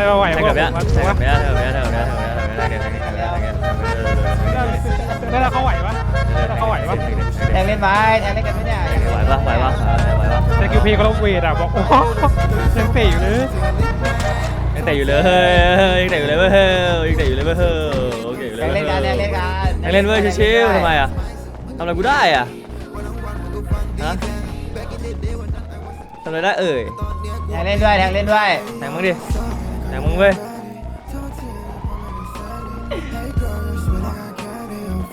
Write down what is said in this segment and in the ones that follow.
ไม่ไหวแทงพวกับกเนี้ยมันแทงกับเนี้ยแทงกับเนี้ยแทงกับเนี้ยแทงกับเนี้ยแทงกับเนี้ยแทงกับเนี้ยแทงกับเนี้ยแทงกับเนี้ยแล้วเขาไหวปะแล้วเขาไหวปะแทงเล่นไม้แทงเล่นกันไม่ได้อยากไหวปะไหวปะไหวปะแต่คิวพีก็ลงเวทอะบอกโอ้โหยังเตะอยู่เลยยังแต่อยู่เลยยังแต่อยู่เลยเว้ยยังแต่อยู่เลยเว้ยโอเคอยู่แทเลยงเล่นกันแทงเล่นกันยังเล่นเว้ยชิวๆทำไมอะทำอะไรกูได้อะฮะทำอะไรได้เอ่ยแทงเล่นด้วยแทงเล่นด้วยแทงมึงดิแทงมึ งเว้ย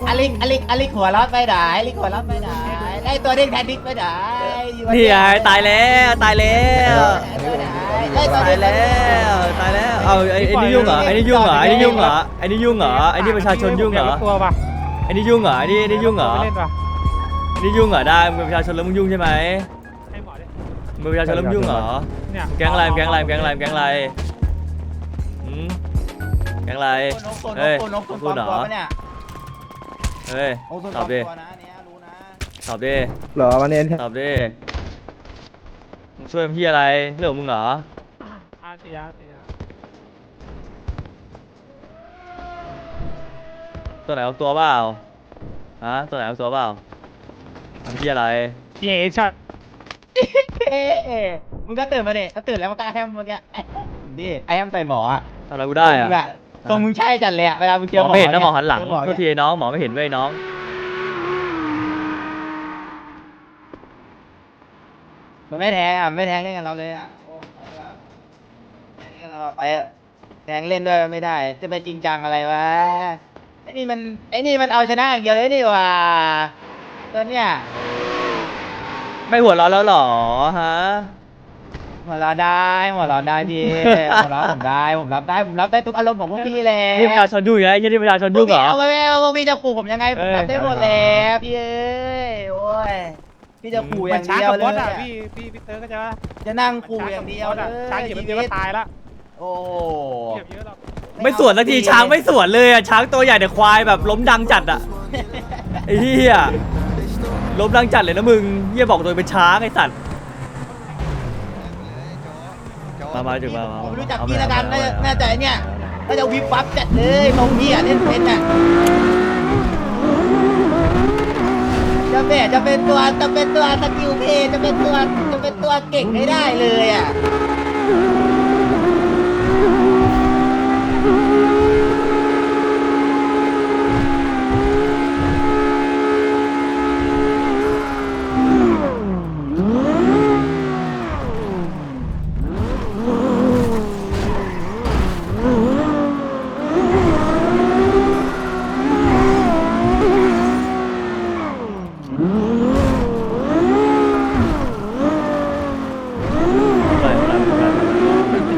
อลิกอลิกอลิกหัวร้อนไปไหนอลิกหัวร้อนไปไหนไอตัวเด้งแทนดิกไปไหนอยู่บนี่ไงเตียงตายแล้วตายแล้วไอ้ตัวตายเด้งแล้ว ตายแล้ว เอาไอ้ไอ้นี่ยุ่งเหรอไอ้นี่ยุ่งเหรอไอ้นี่ยุ่งเหรอไอ้นี่ยุ่งเหรอไอ้นี่ประชาชนยุ่งเหรอตัวปะไอ้นี่ยุ่งเหรอไอ้นี่ไอ้นี่ยุ่งเหรอไม่เล่นปะไอ้นี่ยุ่งเหรอได้มึงเป็นประชาชนแล้วมึงยุ่งใช่ไหมให้หมอดิมึงเป็นประชาชนแล้วมึงยุ่งเหรอเนี่ยแก๊งอะไรแก๊งอะไรแก๊งอะไรแก๊งอะไรหืม แก๊งอะไรเฮ้ยโอนกโอนกพูดเหรอตัวปะเนี่ยเฮ้ยโอนกตอบดิตัวนะเนี่ยรู้นะตอบดิ เหรอวันนี้ตอบดิมึงช่วยพี่อะไร เรื่องของมึงเหรอ อาเซียอาเซียตัวไหนเอาตัวเปล่าฮะตัวไหนเอาตัวเปล่าทำพี่อะไร เย้ช็อตเอ๊ะมึงก็ตื่นมาดิถ้าตื่นแล้วมันก็แฮมเมื่อกี้ดิไอแฮมใส่หมออะทำอะไรกูได้อะมึงอะ ตรงมึงใช่จัดเลยอะเวลามึงเจหอมหอมอไม่เห็นนะยหมอหันหลังเจอหมอโทษทีน้องหมอไม่เห็นเว้ยน้อง มันไม่แทงอะมันไม่แทงเล่นกับเราเลยอะโอ้ไปแล้วไปอะแทงเล่นด้วยไม่ได้ จะไปจริงจังอะไรวะไอ้นี่มันไอ้นี่มันเอาชนะอย่างเดียวเลยนี่หว่าตัวเนี้ยไม่หัวเร้อนแล้วเหรอฮะ หัวเราะได้หัวเราะได้พี่หัวเราะผมได้ผมรับได้ผมรับได้ทุกอารมณ์ของพวกพี่เลยนี่ประชาชนยุ่งอยู่แล้วไอ้นี่ประชาชนยุ่งเหรอเอาไปเอาพวกพี่จะขู่ผมยังไงผเอ้มยรับได้หมดแล้วพี่เอ้ยโอ้ยพี่จะขู่อมัย่านงช้าเดียวกับเลบอสยอะอะพี่พี่พี่เตอร์ก็จะว่าจะนั่งขู่อย่างเดียวเลยช้างเหยียบเดียวก็ตายละโอ้เหยียบเยอะหรอกไม่สวนสักทีช้างไม่สวนเลยอะช้างตัวใหญ่แต่ควายแบบล้มดังจัดอะไอ้เหี้ยล้มดังจัดเลยนะมึงเหี้ยบอกตัวเองเป็นช้างไอ้สัตว์ มามาถึงมามาผมรู้จักพี่ละกันน่าจะน่าจะไอ้เนี่ยน่าจะวิบวับจัดเลยตรงพี่อะเล่นเป็นอะจะเป็นจะเป็นตัวจะเป็นตัวสกิลเพย์จะเป็นตัวจะเป็นตัวเก่งให้ได้เลยอะ ไปไปไปไป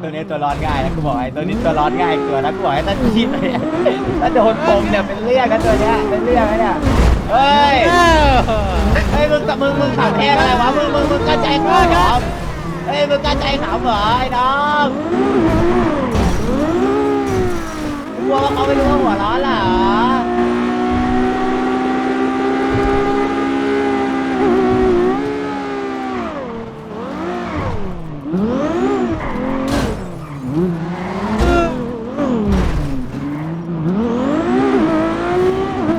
ตัวนี้ตัวร้อนง่ายนะ นี้ตัวร้อนง่ายเกินนะกูบอกให้ท่านคิดเลยถ้าโดนปมเนี่ยเป็นเรื่องกันตัวเนี้ยเป็นเรื่องไอ้เนี่ยเฮ้ยเฮ้ยมึงมึงมึงขับแทงอะไรวะมึงมึงมึงกระจายขาวเหรอเฮ้ยมึงกระจายขาวเหรอไอ้น้องมึงกลัวว่าเขาไม่รู้ว่าหัวร้อนเหรอ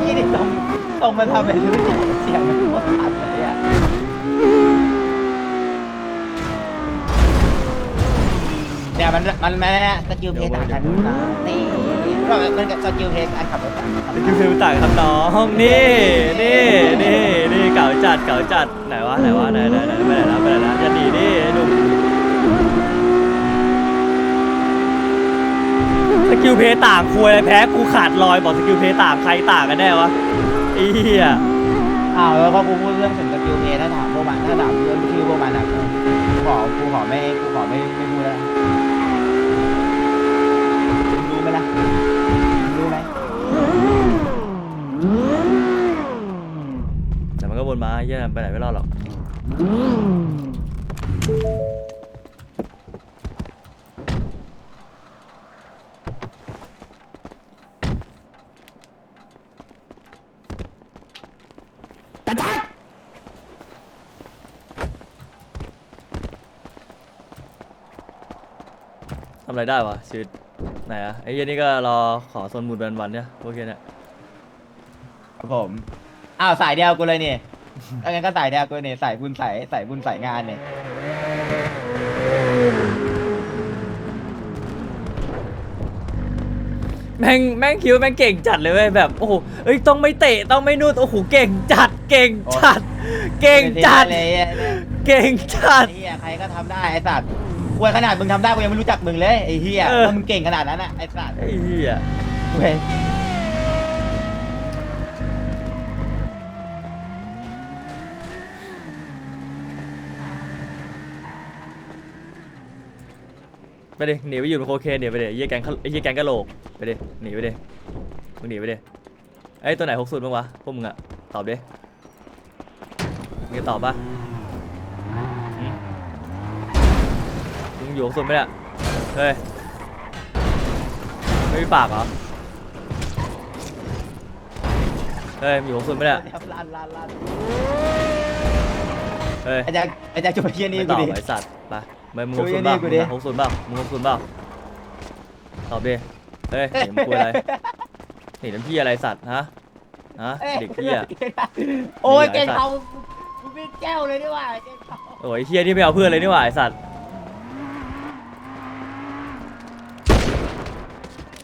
นี่นี่ตรงตรงมัน ทำเป็นเสียงมันโคตรขัดเลยอะเนี่ยมันมันมันเนี่ยสกิลเพลย์ต่างกันนะนี่ก็มันกับสกิลเพลย์การขับรถต่างกันสกิลเพลย์ต่างครับน้องนี่นี่นี่นี่เก่าจัดเก่าจัดไหนวะไหนวะไหนไหนไหนไปไหนแล้วไปไหนแล้วจะหนีดิไอ้หนุ่มสกิลเพย์ต่างคุยอะไรแพ้กูขาดลอยบอกสกิลเพย์ต่างใครต่างกันแน่วะ ไอ้เหี้ยอ้าวแล้วพอกูพูดเรื่องถึงสกิลเพลย์ถ้าถามพวกมันถ้าถามเรื่องชื่อพวกมันอะกูขอกูขอไม่กูขอไม่ไม่พูดแล้วรู้ไหมล่ะรู้ไหมแต่มันก็วนมาเหี้ยไปไหนไม่รอดหรอกท อะไรได้วะชีวิตไหนอะไอ้เหี้ยนี่ก็รอขอโซนหมุนวันๆเนี่ยโอเคเนี่ยครับผมอ้าวสายเดียวกูเลยนี่ถ้างั้นก็สายเดียวกูนี่สายบุญสายสายบุญสายงานเนี่ยแม่งแม่งคิดวาแม่งเก่งจัดเลยเว้ยแบบโอ้โหเอ้ยต้องไม่เตะต้องไม่นู่นโอ้โหเก่งจัดเก่งจัด เก่งจัด เลยไอ้เนี่ยเก่งจัด ไอ้เฮียใครก็ทำได้ไอ้สัตว์ กวนขนาดมึงทำได้กูยังไม่รู้จักมึงเลยไอ้เฮียเออถ้ามึงเก่งขนาดนั้นอะไอ้สัตว์ไอ้เหี้ยเว้ยไปดิหนีไปอยู่ในโคเคนเดี๋ยวไปดิไอ้เหี้ยแกงไอ้เหี้ยแกงกะโหลกไปดิหนีไปดิมึงหนีไปดิไอ้ยตัวไหนหกสุดบ้างวะพวกมึงอะตอบดิมึงจะตอบปะ อยู่หกสุดไหมเนี่ยเฮ้ยไม่มีปากเหรอเฮ้ยมึงอยู่หกสุดไหมเนี่ยลั่นลั่นลั่นเฮ้ยไอ้แจ็คไอ้แจ็คจุ๊บเฮียนี่ไม่ตกูอบดิ ไอ้สัตว์ไปมึงมึงช่หวยกศูนย์เปล่านี่กูดิมึงหกศูนย์เปล่ามึงหกศูนย์เปล่าตอบดิเฮ้ยเห็นมึงคุยอะไรเห็นน้ำพี่อะไรสัตว์ฮะฮะอ้ยเด็กเหี้ยโอ้ยเด็เก่กงหลายสัตว์เขากูเป็นแก้วเลยนี่หว่าเก่งเขาโอ้ยเฮียนี่ไม่เอาเพื่อนเลยนี่หว่าไอสัตว์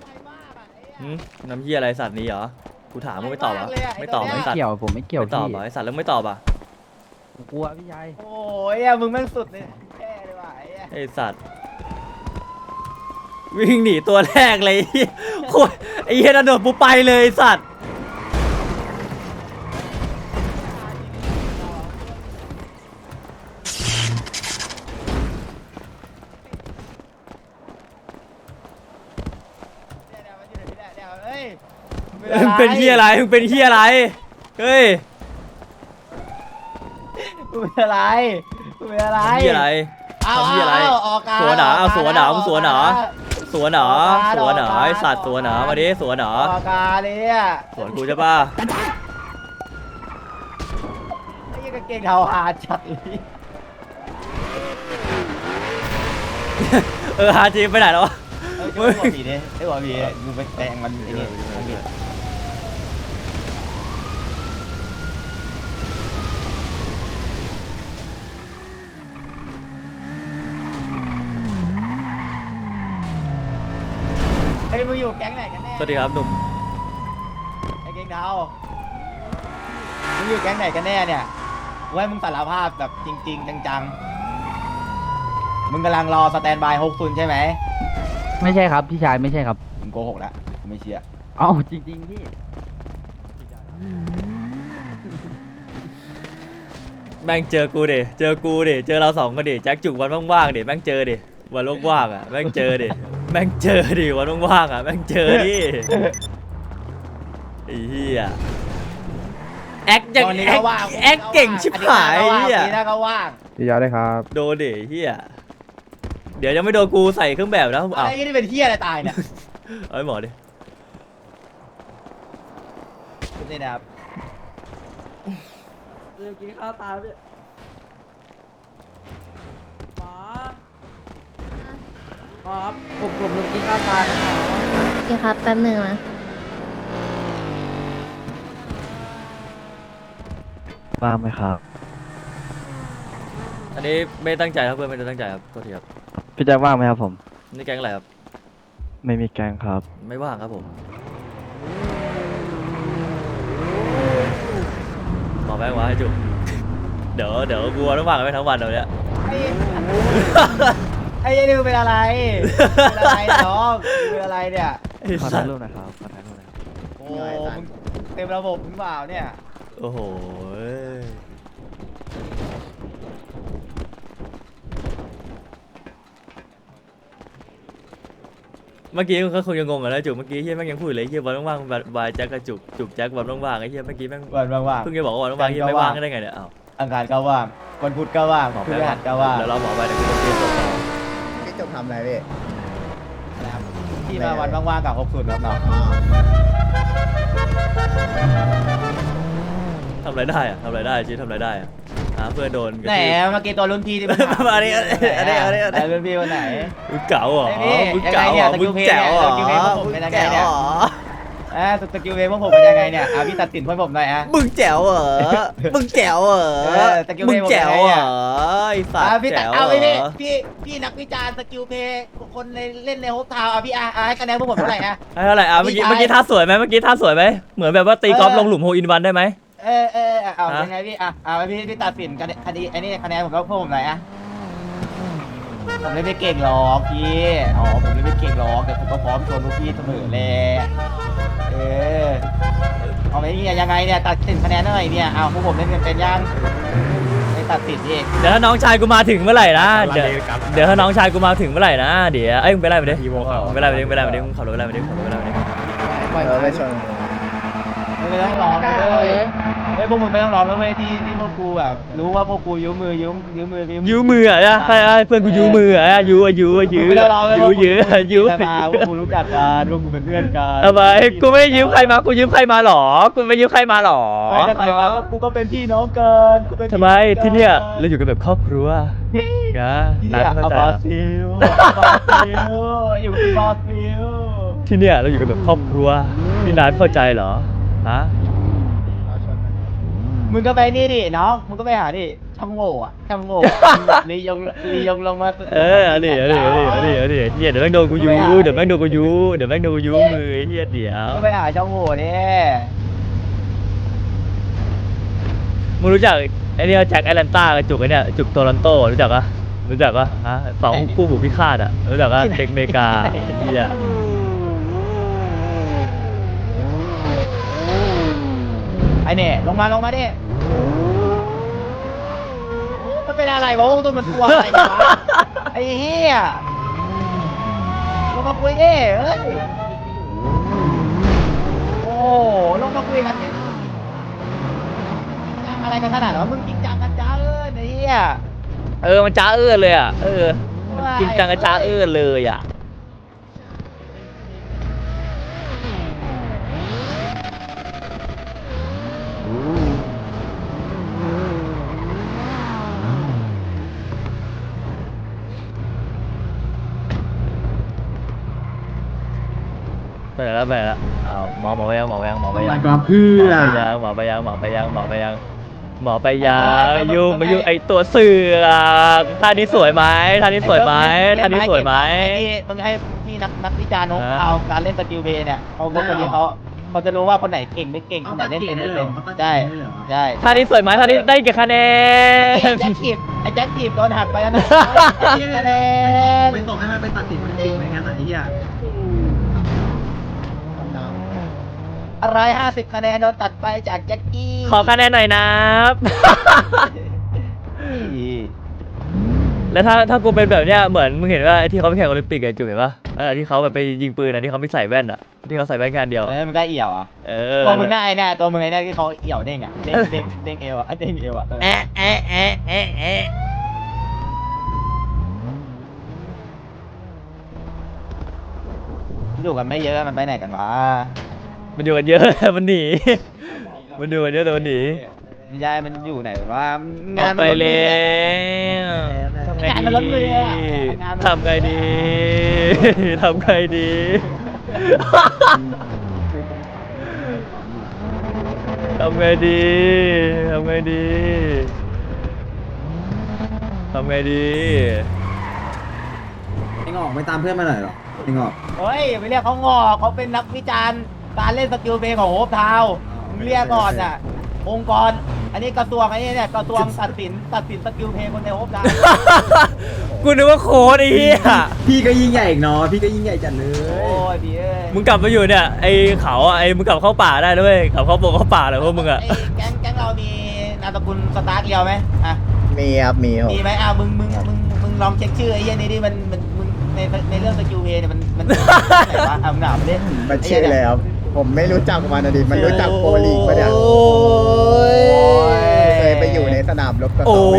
ไวมากอะไอ้เหี้ยหึน้ำเฮียอะไรสัตว์นี้เหรอ กูถามมึงไม่ตอบเหรอะไม่เลยอะไอ้ไม่ตอบตัวเนี้ไอยสัตว์เกี่ยวผมไม่เกี่ยวไม่ตอบพี่เหรอไอสัตว์แล้วไม่ตอบอะผมกลัวพี่ชายโอ้ยอะมึงแม่งสุดเลยแค่เลยว่ะไอ้เหี้ยไอสัตว์ วิ่งหนีตัวแรกเลยไอ้เหี้ยโคตรไอ้เฮียนั่นโดดปูไปเลยไอ้สัตว์ เป็นเฮียอะไรมึงเป็นเฮียอะไร เฮ้ยมึงเป็นอะไรมึงเป็นอะไรเฮียอะไร เอาทำเหี้ยอะไรเอาออกการสวนเหรอเอากกสวนเหรอกมึงสวนเหรอสวนเหรอออกมาสวนเหรอออกมาไอสัตว์สวนเหรอมาดิสวนเหรอออกการเลยเนี่ยสวนกูใช่ป่ะไอ้เหี้ยกางเกงเทาหาจัดเลยเออฮาจีไปไหนแล้ววะ เอ้ยช่วยหัวผีดิไอ้หัวผีมึงไปแทงมันไอ้นี่ มันผิดเฮ้ยมึงอยู่แก๊งไหนกันแน่สวัสดีครับหนุ่มไอ้เกงเทามึงอยู่แก๊งไหนกันแน่เนี่ยไว้มึงสารภาพแบบจริง ๆ จังๆ มึงกำลังรอสแตนบายหกซุนใช่ไหมไม่ใช่ครับพี่ชายไม่ใช่ครับ มึงโกหกแล้วกูไม่เชื่อ เอ้าจริงๆพี่แม่งเจอกูดิเจอกูดิเจอเราสองคนดิแจ็คจุกวันว่างๆดิแม่งเจอดิวันว่างๆอะแม่งเจอดิ แม่งเจอดิวันว่างๆอะแม่งเจอดิไอ้เหี้ยแอคยังตอนนี้แอก็คว่างแอคเก่งชิบหายไอ้เหี้ยนี่นะก็ว่างพี่ยาได้ครับโดนดิไอ้เหี้ยเดี๋ยวยังไม่โดนกูใส่เครื่องแบบนะอะอ้าวไรนี่เป็นเฮียอะไรตายเนี่ยเอาไอ้หมอดินี่นะครับกินข้าวตาพี่หมอ หมอผมผมลงกินข้าวตานะหมอโอเคครับแป๊บหนึ่งนะว่างไหมครับอันนี้ไม่ตั้งใจครับเพื่อนไม่ได้ตั้งใจครับโทษทีครับพี่แจ็คว่างไหมครับผม นี่แก๊งอะไรครับไม่มีแกงครับ ไม่ว่างครับผมบอกแม่งว่าให้จุก เดี๋ยวเดี๋ยวกูต้องว่างกันไปทั้งวันเดี๋ยวเนี้ย ไอ้ไอ้นี่มึงเป็นอะไรเป็นอะไรน้องมึงเป็นอะไรเนี่ยไอ้ขอสัถ่าตยว์รูปหนะครับขอถ่ายรูปหนะครับโอ้มึงเต็มระบบหรือเปล่าเนี่ยโอ้โหเอ้ยเมื่อกี้เขาคงยังงงอะนะจุกเมื่อกี้เฮียแม่งยังพูดอยู่เลยเฮียวันว่างๆบายแจ็คกับจุกจุกแจ็ควันว่างๆไอ้เฮียเมื่อกี้แม่งวันว่างเพิ่งจะบอกว่าวันว่างๆเฮียไม่ว่างได้ไงเนี่ยอ้าวๆอังคารก็ว่างวันพุธก็ว่างหมอพฤแป๊บหัสก็ว่างเดี๋ยวเราหมอไปเดี๋ยวกูจะเตรียมตัวต่อพี่จบทำอะไรพี่นะครับที่มาวันว่างๆกับหกศูนย์ครับน้องทำอะไรได้อะทำอะไรได้ชีวิตทำอะไรได้อะฮหาเพื่อนโดนกระไหนทืบเมื่อกี้ตัวรุ่นพี่ที่มึงมาดิอันนี้อันนี้อันนี้ ไหรุ่นพี่คนไหน มึงเก๋าเหรอไอ้นี่มึงเก๋าเหรอยังไงเนี่ยมึงแจ๋วเหรอสกิลเพลย์เนี่ยสกิลเพลย์พวกผมเป็นยังไงเนี่ยมึแจ๋วหรอ อ่าสกิลเวฟพวกผมเป็นยังไงเนี่ยอะพี่ตัดสินพวกผมหน่อยอะ มึงแจ๋วเหรอ มึงแจ๋วเหรอ เออสกิลเพมึลงย์ผมแจ๋วยังไงเหรอะอไอ้สัตอะว์พี่ตัดแจ๋วเอาเหไปรพี่อพี่พี่นักวิจารณ์สกิลเพลย์คนในเล่นในโฮปทาวน์อะพี่อะอะให้คะแนนพวกผมเท่าไหร่อะ ให้เท่าไหร่อะเมื่อกี้พี่ชายเมื่อกี้ท่าสวยไหมเมื่อกี้ท่าสวยไหมเหมือนแบบว่าตีกอล์ฟเออลงหลุมโฮอินวันได้ไหม เออเออเออเอาฮะยังไงพี่อะอะพี่พี่ตัดสินกันคดีไอ้นี่คะแนนผมก็พวกผมหน่อยอะผมเล่นไม่เก่งหรอกพี่อ๋อผมเล่นไม่เก่งหรอกแต่ผมก็พร้อมชวนพวกพี่เสมอแหละ เออเอาไปเนี่ยยังไงเนี่ยตัดสินคะแนนหน่อยเนี่ยเอาพวกผมเล่นกันเป็นยังไม่ตัดสินเองเดี๋ยวถ้าน้องชายกูมาถึงเมื่อไหร่นะเดี๋ยวเดี๋ยวถ้าน้องชายกูมาถึงเมื่อไหร่นะเดี๋ยวเอ้ยมึงไปไล่มาดิมึงไปไล่มาดิมึงไปไล่มาดิมึงขับรถไปไล่มาดิขับรถไปไล่มาดิ ปล่อยเราไปชนไม่ต้องร้องเลย เฮ้ยพวกมึงไม่ต้องร้องแล้วเว้ยที่ที่พวกกูแบบ รู้ว่าพวกกูยืมมือยืมยืมมือยืมยูมืออะนะให้ให้เพื่อนกูยูมืออะยูอะยูอะยูไม่ต้องร้องเลยยูยื้อยูแต่มาพวกกูรู้จักกันพวกกูเป็นเพื่อนกันทำไมกูไม่ได้ยืมใครมากูยืมใครมาหรอกูไม่ยืมใครมาหรอไม่ได้ใครมากูก็เป็นพี่น้องกันกูเป็นทำไมที่เนี่ยเราอยู่กันแบบครอบครัวนะที่นัเนี่ยดเข้าเอาใจบราเหรอซิลบราซิลอยู่ที่บราซิลที่เนี่ยเราอยู่กันแบบครอบครัวพี่นัทเข้าใจเหรอฮะ มึงก็ไปนี่ดิน้องมึงก็ไปหาดิช่างโง่อะช่างโง่ลียงลียงลงมา เออเอาดิเอาดิเอาดิเอาดิเอาดิเฮียเดี๋ยวแม่งโดนกูยูเดี๋ยวแม่งโดนกูยูเดี๋ยวแม่งโดนกูยูมือเฮียเดี๋ยวก็ไปหาช่างโง่เนี่ยมึงรู้จักไอ้เนี่ยแจ็คแอตแลนตากับจุกไอ้เนี่ยจุกโตลอนโตรู้จักปะรู้จักปะฮะสองคู่หูพิฆาตอะรู้จักปะเด็กอเมริกาเฮียไอเนี่ยลงมาลงมาดิ มันเป็นอะไรวะพวกตัวมันตัวอะไรวะไอ้เหี้ยลงมาคุยดิเอ้ยโอ้ลงมาคุยกันดิอะไรกันขนาดนั้นวะมึงจริงจังกันจ้าเอ้ยไอ้เหี้ย เออมันจ้าเอื้อเลยอะเออมันจริงจังกับจ้าเอื้อเลยอะ ไปแล้วไปแล้วเอาหมอหมอไปยังหมอไปยังหมอไปยังก็เพื่อหมอไปยังหมอไปยังหมอไปยังหมอไปยังหมอไปยังยุ่งมายุ่งไอตัวเสือกท่านี้สวยไหมท่านี้สวยไหมท่านี้สวยไหมไอ้มึงให้พี่นักนักวิจารณ์นกฮะ เอาการเล่นสกิลเพลย์เนี่ยเขาพวกคนนี้เขาเขาจะรู้ว่าคนไหนเก่งไม่เก่งคนไหนเล่นเป็นไม่เป็นใช่ใช่ท่านี้สวยไหมท่านี้ได้กี่คะแนไอ้น แจ็คทีบไอ้แจ็คทีบโดนหักไปแล้วนะ คะแนนไปส่งให้มันไปตัดสินมันจริงไหมงั้นไอ้เหี้ย อะไรห้าสิบคะแนนโดนตัดไปจากแจ็คกี้ขอคะแนนหน่อยนะแล้วถ้าถ้ากูเป็นแบบเนี้ยเหมือนมึงเห็นว่าไอ้ที่เขาไปแข่งโอลิมปิกไอ้จุ๋ยเห็นปะเออที่เขาแบบไปยิงปืนอะที่เขาไม่ใส่แว่นอะที่เขาใส่แว่นแค่อันเดียวเออมันก็เอี่ยวอะเออตัวมึงหน้าไอ้เนี่ยตัวมึงไอ้เนี่ยที่เขาเอี่ยวเด้งอะเด้งเด้งเด้งเอวอะเด้งเอวอะแอะแอะแอะแอะแอะอยู่กันไม่เยอะมันไปไหนกันวะ มันอยู่กันเยอะ มันหนี มันอยู่กันเยอะแต่มันหนียายมันอยู่ไหนวะออกไปแล้วงานมันล้นเรืออะทำไงดี ทำไงดี ทำไงดี ทำไงดี ทำไงดีไอ้งอกไม่ตามเพื่อนมาหน่อยหรอไอ้งอก เฮ้ย ไม่เรียกเขางอกเขาเป็นนักวิจารณ์ การเล่นสกิลเพลย์ของโฮปทาวน์มึงเรียกก่อนอะองค์กร อันนี้กระทรวงอันนี้เนี่ยกระทรวงตัดสินตัดสินสกิลเพลย์คนในโฮปทาวน์กูนึกว่าโค้ดไอ้เหี้ยพี่ก็ยิ่งใหญ่อีกเนาะพี่ก็ยิ่งใหญ่จัดเลโอ้ยยดีเอ้ยมึงกลับมาอยู่เนี่ยไอ้เขาอะไอ้มึงกลับเข้าป่าได้ด้วยกลับเข้าปงเข้าป่าเลยพวกมึงอะไอ้แก๊งแก๊งเรามีนามสกุลสตาร์เดียวไหมอะมีครับมีครับมีไหมอะมึงมึงมึงมึงลองเช็คชื่อไอ้เหี้ยนี่ดิมันมันมึงในในเรื่องสกิลเพลย์เนี่ยมันมันไหนวะอะมึงถามมาดิมันชื่ออะไรครับ ผมไม่รู้จักมันนะดิมันรู้จักโปรลีกปะเนี่ยโอ้ยเคยไปอยู่ในสนามรบกับโอ้เขาไหม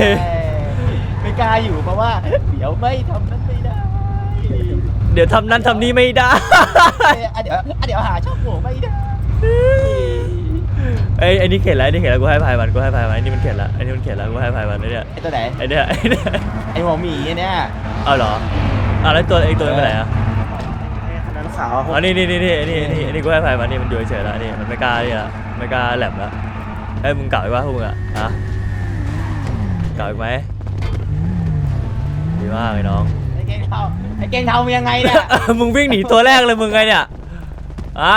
เนี่ยยไม่กล้าอยู่เพราะว่า เดี๋ยวไม่ทำนั้นไม่ได้เดี๋ยวทำนั้นทำนี้ไม่ได้ เอ้ยอะเดี๋ยวอะเดี๋ยวหาช่องโหว่ไม่ได้ ไอ้ไอ้นี่เข็ดแล้วไอ้นี่เข็ดแล้วกูให้พายมันกูให้พายมันไอ้นี่มันเข็ดแล้วไอ้นี่มันเข็ดแล้วกูให้พายมันไอ้เนี่ยไอ้ตัวไหนไอ้เนี่ยไอ้เนี่ยไอ้หัวหมีเนี่ยเอาเหรออะแล้วตัวไอ้ตัวนี้ไปไหนอะนั้น ขาวอ๋อนี่นี่นี่นี่นี่นี่นี่กูให้พายมันนี่มันอยู่เฉยๆแล้วนี่มันไม่กล้านี่ละไม่กล้าแหลมแล้วเฮ้ยมึงเก่าอีกวะพวกมึงอะฮะเก่าอีกไหมดีมากไอ้น้องไอ้เก่งเทาไอ้เก่งเทามึงยังไงเนี่ย มึงวิ่งหนีตัวแรกเลยมึงไงเนี่ยอะ